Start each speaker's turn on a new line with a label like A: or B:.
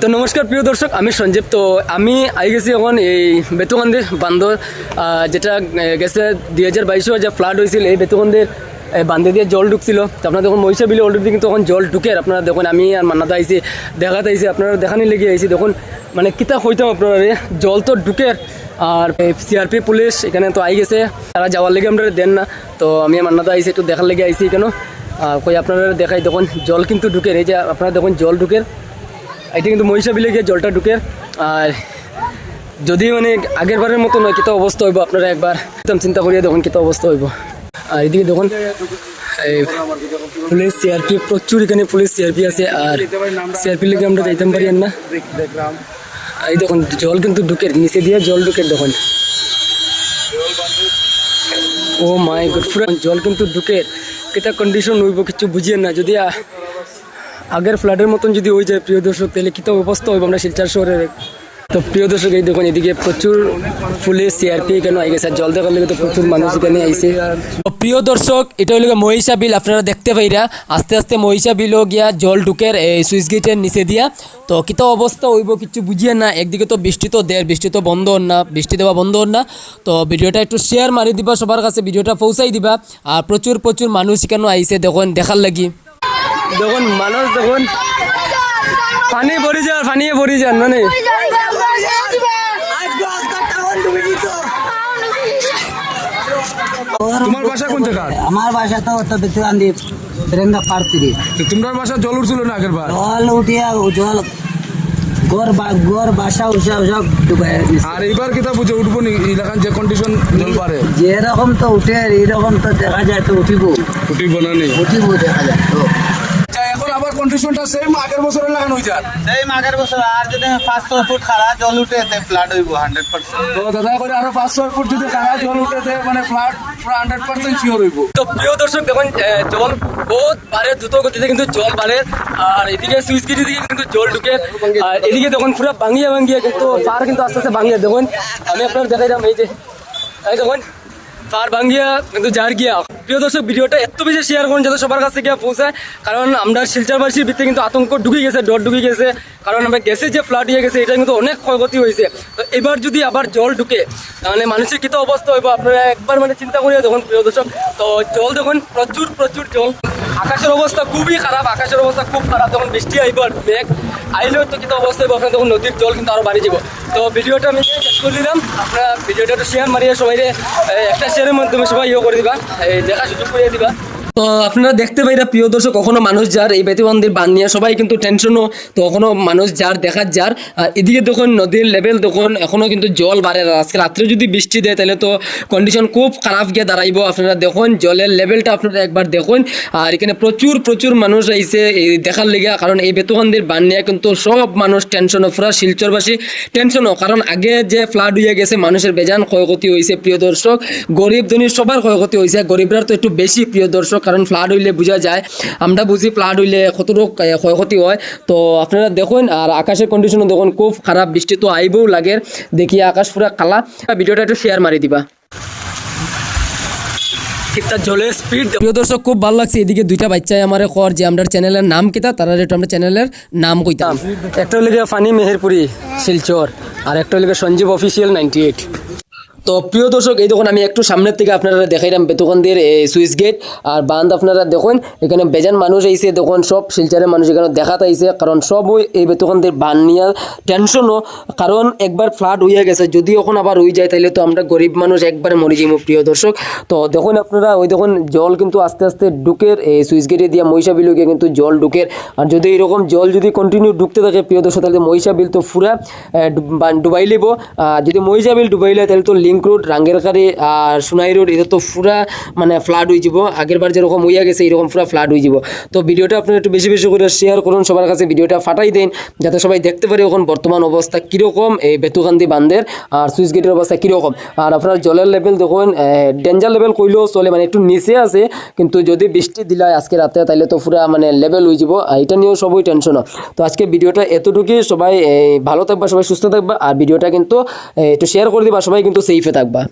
A: তো নমস্কার প্রিয় দর্শক, আমি সঞ্জীব। তো আমি আই গেছি এখন এই বেতুকান্দির বান্দর যেটা গেছে দুই হাজার বাইশেও যে ফ্লাড হয়েছিল এই বেতুকান্দির বান্ধে দিয়ে জল ঢুকছিল। তো আপনারা দেখুন মহিষা বিলে অলরেডি কিন্তু তখন জল ঢুকে। আপনারা দেখুন আমি আর মান্নাদা আইছি দেখাতে আইছি আপনারা দেখানি লেগে আইছি দেখুন মানে কিতা হইতাম আপনারা জল তো ঢুকে। আর সিআরপি পুলিশ এখানে তো আই গেছে। তারা যাওয়ার লেগে আমরা দেন না। তো আমি আর মান্নাদা আইছি একটু দেখার লেগে আইছি কেন কই আপনারা দেখাই দেখুন, জল কিন্তু ঢুকে। এই যে আপনারা দেখুন জল ঢুকে। এটা কিন্তু মহিষা বিলে গিয়ে জলটা ঢুকে। আর যদি মানে আগের বারের মতো নয় কিতা অবস্থা হইব আপনারা একবার? একদম চিন্তা করিয়া দেখুন কিতা অবস্থা হইব। আর এদিকে দেখুন পুলিশ সিআরপি প্রচুর এখানে পুলিশ সিআরপি আছে, আর সিআরপি লেগে আমরা যাইতাম পারি না। এই দেখুন, জল কিন্তু ঢুকে, নিচে দিয়ে জল ঢুকে দেখুন। ও মাই গুড ফ্রেন্ড জল কিন্তু ঢুকে। কিতা কন্ডিশন হইব কিছু বুঝিয়ে না, যদি আগের ফ্লাডের মতন যদি হয়ে যায়, প্রিয় দর্শক, তাহলে কিতা অবস্থা হইব আমরা শিলচার শহরের? তো প্রিয় দর্শক, এই দেখুন, এদিকে প্রচুর পুলিশ সিআরপি এখানে আই গেছে, জল দেখার লেগে তো প্রচুর মানুষ এখানে আইছে।
B: তো প্রিয় দর্শক, এটা হলো মহিষা বিল, আপনারা দেখতে পাইরা, আস্তে আস্তে মহিষা বিলও গিয়া জল ঢুকের সুইচ গেটের নিচে দিয়া। তো কিতা অবস্থা হইব কিছু বুঝিয়ে না, একদিকে তো বৃষ্টি তো দেয়, বৃষ্টি তো বন্ধ হন না, বৃষ্টি দেওয়া বন্ধ হন না। তো ভিডিওটা একটু শেয়ার মারি দিবা, সবার কাছে ভিডিওটা পৌঁছাই দিবা। আর প্রচুর প্রচুর মানুষ এখানে আইছে, দেখুন, দেখার লাগি।
A: দেখুন মানুষ দেখুন। পানি ভরি যান পানি ভরি যান মানে
C: তোমার বাসা কোন
D: আমার বাসা তো তো পারতিরি
C: তো তোমার বাসা জল উঠছিল না আগের বার?
D: জল উঠিয়া জল গোর বা- গোর বাসা উসা সব ডুবাই দিছে।
C: আর এইবার কিতা বুঝে উঠবো নি এলাকার যে কন্ডিশন জল পারে
D: যেরকম তো উঠে এইরকম তো দেখা যায় তো উঠিব।
C: উঠিব না?
D: উঠিব দেখা যায় তো।
C: কন্ডিশনটা সেম আগের বছরের লাগানো হয়ে যায়
E: সেই আগের বছর আর যদি পাঁচ ছয় ফুট খাড়া জল উঠে ফ্লাড হইব হান্ড্রেড পার্সেন্ট
C: তো দাদা করে আরও পাঁচ ছয় ফুট যদি কারা জল উঠেছে মানে ফ্লাট পুরো হান্ড্রেড পার্সেন্ট শিওর হইব।
A: তো প্রিয় দর্শক দেখুন জল বহুত বাড়ে দ্রুত গতিতে কিন্তু জল বাড়ে আর এদিকে সুইচ গেটের দিকে কিন্তু জল ঢুকে আর এদিকে দেখুন পুরো ভাঙিয়ে ভাঙিয়ে কিন্তু পার কিন্তু আস্তে আস্তে ভাঙিয়ে। দেখুন আমি আপনার দেখাই দাম এই যে এই দেখুন পার ভাঙ্গিয়া কিন্তু যার গিয়া। প্রিয় দর্শক, ভিডিওটা এত বেশি শেয়ার করুন যাতে সবার কাছে গিয়ে পৌঁছায়। কারণ আমরা শিলচারবাসীর ভিতরে কিন্তু আতঙ্ক ঢুকে গেছে, ডর ঢুকে গেছে। কারণ আমরা গেছে যে ফ্লাড হয়ে গেছে এটা কিন্তু অনেক ক্ষয়ক্ষতি হয়েছে। তো এবার যদি আবার জল ঢুকে, তাহলে মানুষের কী তো অবস্থা হইব? আপনারা একবার মানে চিন্তা করিয়া দেখুন, প্রিয় দর্শক। তো জল দেখুন, প্রচুর প্রচুর জল। আকাশের অবস্থা খুবই খারাপ, আকাশের অবস্থা খুব খারাপ। তখন বৃষ্টি আইব আর মেঘ আইলেও তো কিন্তু অবস্থা আপনার তখন নদীর জল কিন্তু আরও বাড়ি যাব। তো ভিডিওটা আমি শেষ করে দিলাম। আপনারা ভিডিওটা একটু শেয়ার মারিয়ে সবাই একটা শেয়ারের মাধ্যমে সবাই ইয়ে করে দিবা। এই, দেখা সুযোগ করিয়ে দিবা। তো আপনারা দেখতে পাইরা প্রিয় দর্শক, কখনো মানুষ যার এই বেতিবন্দির বান নিয়ে সবাই কিন্তু টেনশনও তো কখনো মানুষ যার দেখার যার। এদিকে দেখুন, নদীর লেভেল দেখুন এখনও কিন্তু জল বাড়ে। আজকে রাত্রে যদি বৃষ্টি দেয়, তাহলে তো কন্ডিশন খুব খারাপ গিয়ে দাঁড়াইব। আপনারা দেখুন, জলের লেভেলটা আপনারা একবার দেখুন। আর এখানে প্রচুর প্রচুর মানুষ এই দেখার লেগে কারণ এই বেতুকান্দির বান নিয়ে কিন্তু সব মানুষ টেনশনও পুরা শিলচরবাসী টেনশনও কারণ আগে যে ফ্লাড হয়ে গেছে, মানুষের বেজান ক্ষয়ক্ষতি হয়েছে প্রিয় দর্শক। গরিব ধনী সবার ক্ষয়ক্ষতি হয়েছে গরিবরা তো একটু বেশি, প্রিয় দর্শক। কারণ ফ্লাড হইলে বোঝা যায়। আমরা বুঝি ফ্লাড হইলে কতটুকু ক্ষয়ক্ষতি হয়। তো আপনারা দেখুন আর আকাশের কন্ডিশনও দেখুন খুব খারাপ বৃষ্টি তো আইবও লাগে। দেখি আকাশ পুরা কালা। ভিডিওটা একটু শেয়ার মারি দিবা। ঠিকঠাক জলের স্পিড
B: প্রিয় দর্শক খুব ভালো লাগছে। এদিকে দুইটা বাচ্চাই আমার কর যে আমরা চ্যানেলের নাম কিতা তারা একটু আমরা চ্যানেলের নাম কইতাম।
A: একটা হলো গিয়ে ফানি মেহেরপুরি শিলচর আর একটা হলো গিয়ে সঞ্জীব অফিসিয়াল নাইনটি এইট তো প্রিয় দর্শক, এই দেখুন, আমি একটু সামনের থেকে আপনারা দেখাইলাম বেতুকান্দির সুইচ গেট আর বান্ধ আপনারা দেখুন, এখানে বেজান মানুষ আইছে, দেখুন, সব শিলচারের মানুষ এখানে দেখাতে আইছে, কারণ সব ওই এই বেতুকান্দির বান নিয়ে টেনশনও কারণ একবার ফ্লাড হইয়া গেছে, যদি এখন আবার হয়ে যায় তাহলে তো আমরা গরিব মানুষ একবারে মরে যাব প্রিয় দর্শক। তো দেখুন আপনারা, ওই দেখুন, জল কিন্তু আস্তে আস্তে ঢুকের এই সুইচ গেটে দিয়ে মহিষা বিলুকে কিন্তু জল ঢুকের। আর যদি এরকম জল যদি কন্টিনিউ ঢুকতে থাকে, প্রিয় দর্শক তাহলে মহিষা বিল তো বা- ডুবাই লিব আর যদি মহিষা বিল ডুবাইলে তাহলে তো লিঙ্ক রোড রাঙ্গেরকারি আর সোনাই রোড এটা তো পুরা মানে ফ্লাড হয়ে যাব। আগের বার যেরকম হইয়া গেছে, এরকম পুরা ফ্লাড হয়ে যাব। তো ভিডিওটা আপনারা একটু বেশি বেশি করে শেয়ার করুন, সবার কাছে ভিডিওটা ফাটাই দেন, যাতে সবাই দেখতে পারে এখন বর্তমান অবস্থা কীরকম, এই বেতুকান্দি বান্ধের আর সুইচ গেটের অবস্থা কীরকম। আর আপনার জলের লেভেল দেখুন ডেঞ্জার লেভেল কইলেও চলে মানে একটু নিচে আছে, কিন্তু যদি বৃষ্টি দিলায় আজকে রাতে তাহলে তো পুরা মানে লেভেল হয়ে যাব। এটা নিয়েও সবই টেনশন তো আজকে ভিডিওটা এতটুকুই, সবাই ভালো থাকবা, সবাই সুস্থ থাকবা, আর ভিডিওটা কিন্তু একটু শেয়ার করে দিবা, সবাই কিন্তু kayfa tagba